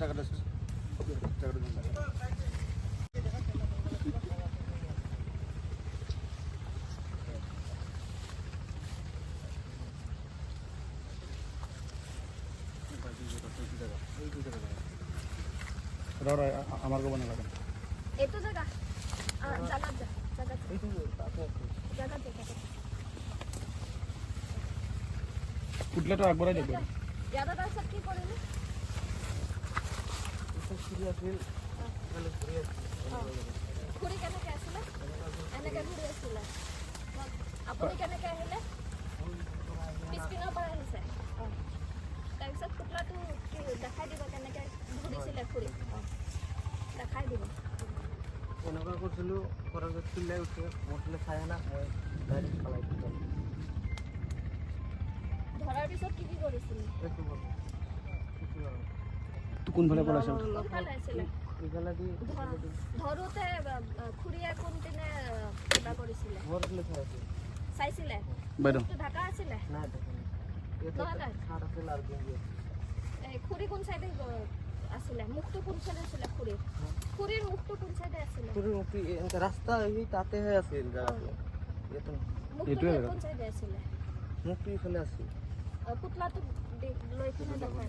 জায়গাটা জায়গাটা জায়গা। আমার গোবনে লাগে জাগাত যা। জাগাত যা, জাগাত। উঠলে তো কি কৰিলি খুৰী কেনেকে আছিলে এনেকে ঘূৰি আছিলে আপুনি কেনেকে আহিলে পিছপিনৰ পৰা আহিছে অঁ তাৰপিছত পুতলাটো কি দেখাই দিব কেনেকে ঘূৰিছিলে খুৰী অঁ দেখাই দিব এনেকুৱা কৰিছিলোঁ ঘৰত চিল্লাই উঠে মোৰ ফালে চাই না মই ডাইৰেক্ট পেলাই দিলোঁ ধৰাৰ পিছত কি কি কৰিছিলে? কোনফালে পলাইছিল পুতলাটো লৈ কিনে দেখাই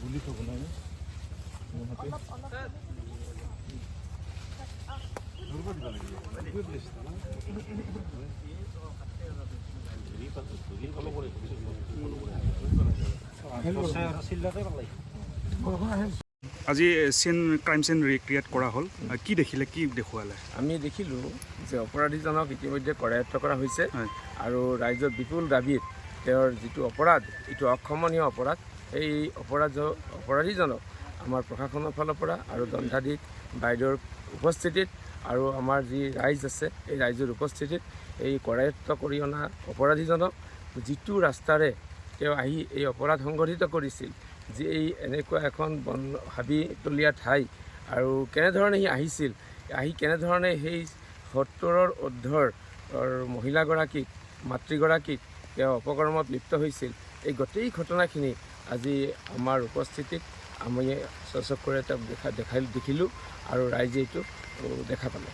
গুলি খাব নাই আজি চিন ক্ৰাইম চেন ৰিক্ৰিয়েট কৰা হ'ল। কি দেখিলে কি দেখুৱালে? আমি দেখিলোঁ যে অপৰাধীজনক ইতিমধ্যে কৰায়ত্ব কৰা হৈছে আৰু ৰাইজৰ বিপুল দাবীত তেওঁৰ যিটো অপৰাধ, এইটো অক্ষমনীয় অপৰাধ, এই অপৰাধ অপৰাধীজনক আমাৰ প্ৰশাসনৰ ফালৰ পৰা আৰু দণ্ডাধীশ বাইদেউৰ উপস্থিতিত আৰু আমাৰ যি ৰাইজ আছে, এই ৰাইজৰ উপস্থিতিত এই কৰায়ত্ব কৰি অনা অপৰাধীজনক যিটো ৰাস্তাৰে তেওঁ আহি এই অপৰাধ সংঘটিত কৰিছিল, যে এই এনেকুৱা এখন বন হাবিতলীয়া ঠাই আৰু কেনেধৰণে সি আহিছিল, আহি কেনেধৰণে সেই সত্তৰৰ ঊৰ্ধৰ অৰ মহিলাগৰাকীক, মাতৃগৰাকীক তেওঁ অপকৰ্মত লিপ্ত হৈছিল। এই গোটেই ঘটনাখিনি আজি আমাৰ উপস্থিতিত আমি স্বচক্ষুৰে তেওঁক দেখা দেখাই দেখিলোঁ আৰু ৰাইজে এইটো দেখা পালে।